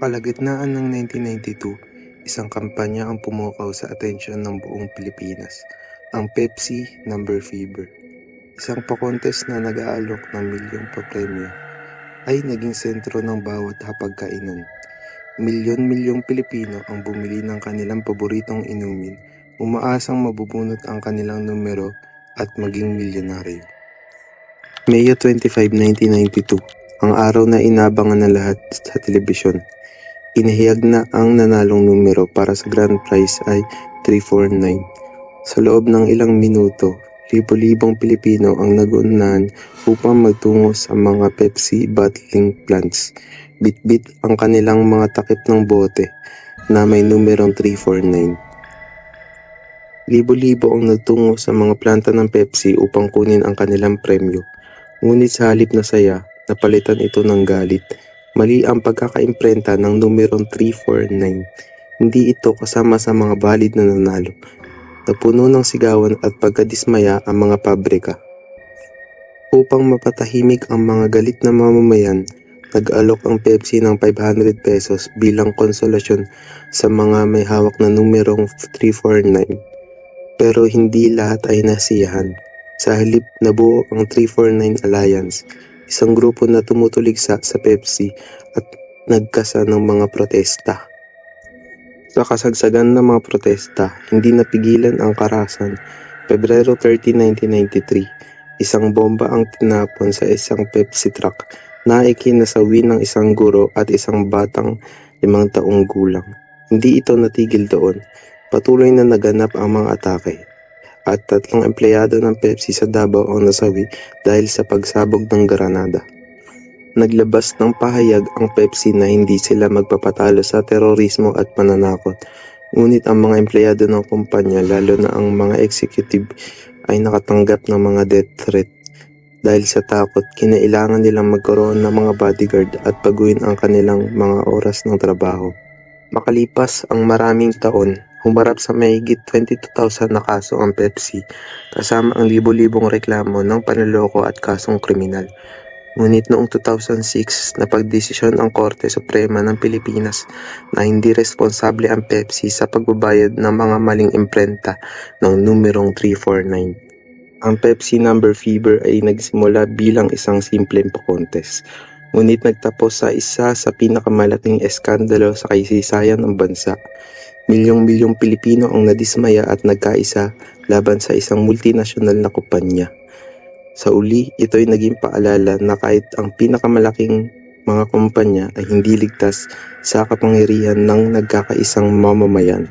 kalagitnaan ng 1992, isang kampanya ang pumukaw sa atensyon ng buong Pilipinas, ang Pepsi Number Fever. Isang pakontes na nag-aalok ng milyong papremyo ay naging sentro ng bawat hapagkainan. Milyon-milyong Pilipino ang bumili ng kanilang paboritong inumin, umaasang mabubunot ang kanilang numero at maging milyonaryo. Mayo 25, 1992, ang araw na inabangan ng lahat sa telebisyon. Inihayag na ang nanalong numero para sa grand prize ay 349. Sa loob ng ilang minuto, libo-libong Pilipino ang nagunahan upang magtungo sa mga Pepsi bottling plants. Bit-bit ang kanilang mga takip ng bote na may numerong 349. Libo-libo ang nagtungo sa mga planta ng Pepsi upang kunin ang kanilang premyo. Ngunit sa halip na saya, napalitan ito ng galit. Mali ang pagkakaimprenta ng numerong 349. Hindi ito kasama sa mga valid na nanalo. Napuno ng sigawan at pagkadismaya ang mga pabrika. Upang mapatahimik ang mga galit na mamamayan, nag-alok ang Pepsi ng 500 pesos bilang konsolasyon sa mga may hawak na numerong 349. Pero hindi lahat ay nasiyahan. Sa halip nabuo ang 349 Alliance, isang grupo na tumutuligsa sa Pepsi at nagkasa ng mga protesta. Sa kasagsagan ng mga protesta, hindi napigilan ang karasan. Pebrero 30, 1993, isang bomba ang tinapon sa isang Pepsi truck na ikinasawi ng isang guro at isang batang limang taong gulang. Hindi ito natigil doon. Patuloy na naganap ang mga atake at tatlong empleyado ng Pepsi sa Davao ang nasawi dahil sa pagsabog ng granada. Naglabas ng pahayag ang Pepsi na hindi sila magpapatalo sa terorismo at pananakot. Ngunit ang mga empleyado ng kumpanya lalo na ang mga executive ay nakatanggap ng mga death threat. Dahil sa takot, kinailangan nilang magkaroon ng mga bodyguard at baguhin ang kanilang mga oras ng trabaho. Makalipas ang maraming taon, humarap sa mahigit 22,000 na kaso ang Pepsi kasama ang libo-libong reklamo ng panloloko at kasong kriminal. Ngunit noong 2006, napagdesisyon ang Korte Suprema ng Pilipinas na hindi responsable ang Pepsi sa pagbabayad ng mga maling imprenta ng numerong 349. Ang Pepsi Number Fever ay nagsimula bilang isang simpleng pakontes. Ngunit nagtapos sa isa sa pinakamalaking eskandalo sa kaysaysayan ng bansa. Milyong-milyong Pilipino ang nadismaya at nagkaisa laban sa isang multinasyonal na kumpanya. Sa uli, ito'y naging paalala na kahit ang pinakamalaking mga kumpanya ay hindi ligtas sa kapangyarihan ng nagkakaisang mamamayan.